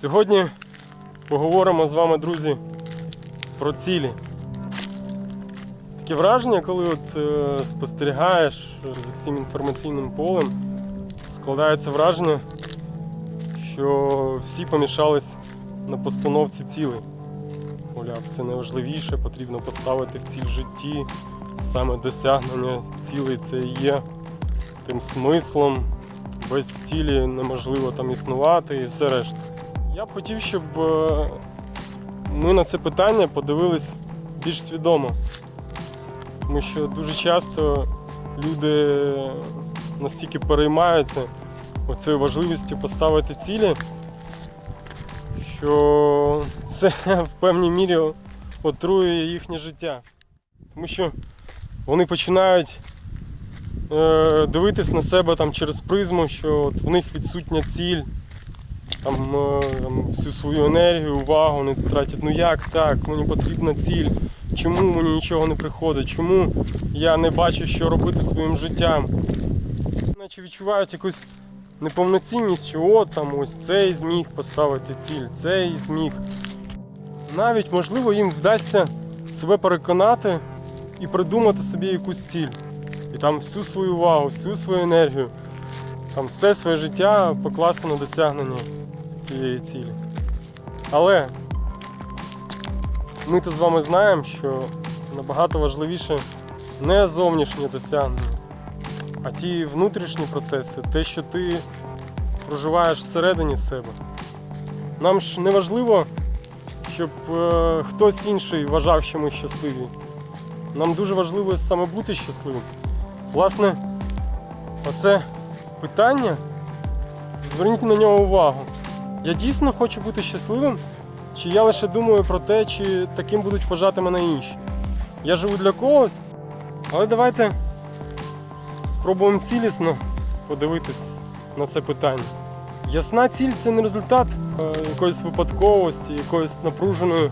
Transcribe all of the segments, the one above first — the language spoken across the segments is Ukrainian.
Сьогодні поговоримо з вами, друзі, про цілі. Таке враження, коли от е, спостерігаєш за всім інформаційним полем, складається враження, що всі помішались на постановці цілей. Мовляв, це найважливіше, потрібно поставити в ціль в житті. Саме досягнення цілей це і є тим смислом. Без цілі неможливо там існувати і все решта. Я б хотів, щоб е, ми на це питання подивились більш свідомо. Тому що дуже часто люди настільки переймаються оцією важливістю поставити цілі, що це в певній мірі отруює їхнє життя. Тому що вони починають е, дивитись на себе там через призму, що от в них відсутня ціль, там, е, там всю свою енергію, увагу вони тратять. Ну як так? Мені потрібна ціль. Чому мені нічого не приходить? Чому я не бачу, що робити своїм життям? Наче відчувають якусь неповноцінність, що от там ось цей зміг поставити ціль, цей зміг. Навіть можливо їм вдасться себе переконати і придумати собі якусь ціль. І там всю свою увагу, всю свою енергію, там все своє життя покласти на досягнення цієї цілі. Але ми то з вами знаємо, що набагато важливіше не зовнішнє досягнення, а ті внутрішні процеси, те, що ти проживаєш всередині себе. Нам ж не важливо, щоб е, хтось інший вважав, що ми щасливі. Нам дуже важливо саме бути щасливим. Власне, оце питання, зверніть на нього увагу. Я дійсно хочу бути щасливим, чи я лише думаю про те, чи таким будуть вважати мене інші. Я живу для когось, але давайте спробуємо цілісно подивитись на це питання. Ясна ціль це не результат якоїсь випадковості, якоїсь напруженої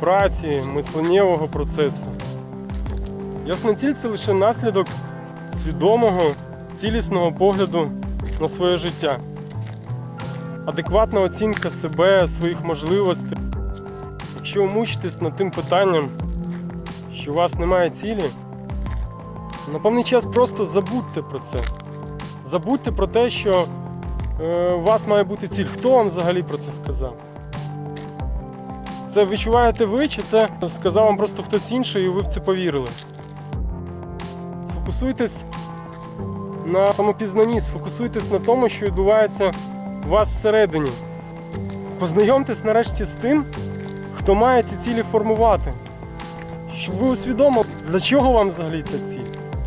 праці, мисленнєвого процесу. Ясна ціль це лише наслідок свідомого, цілісного погляду на своє життя. Адекватна оцінка себе, своїх можливостей. Якщо ви мучитесь над тим питанням, що у вас немає цілі, на певний час просто забудьте про це. Забудьте про те, що е, у вас має бути ціль. Хто вам взагалі про це сказав? Це відчуваєте ви, чи це сказав вам просто хтось інший, і ви в це повірили? Сфокусуйтесь на самопізнанні, сфокусуйтесь на тому, що відбувається вас всередині. Познайомтесь нарешті з тим, хто має ці цілі формувати. Щоб ви усвідомили, для чого вам взагалі ця ціль.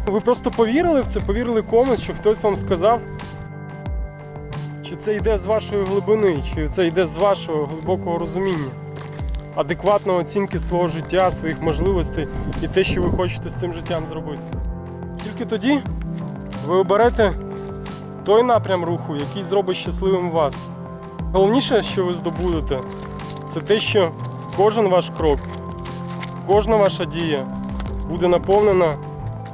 Ви просто повірили в це, повірили комусь, що хтось вам сказав, чи це йде з вашої глибини, чи це йде з вашого глибокого розуміння, адекватної оцінки свого життя, своїх можливостей і те, що ви хочете з цим життям зробити. Тільки тоді ви оберете той напрям руху, який зробить щасливим вас. Головніше, що ви здобудете, це те, що кожен ваш крок, кожна ваша дія буде наповнена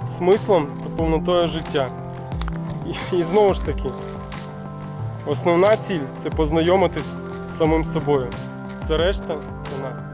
смислом та повнотою життя. І, і знову ж таки, основна ціль це познайомитись з самим собою. Все решта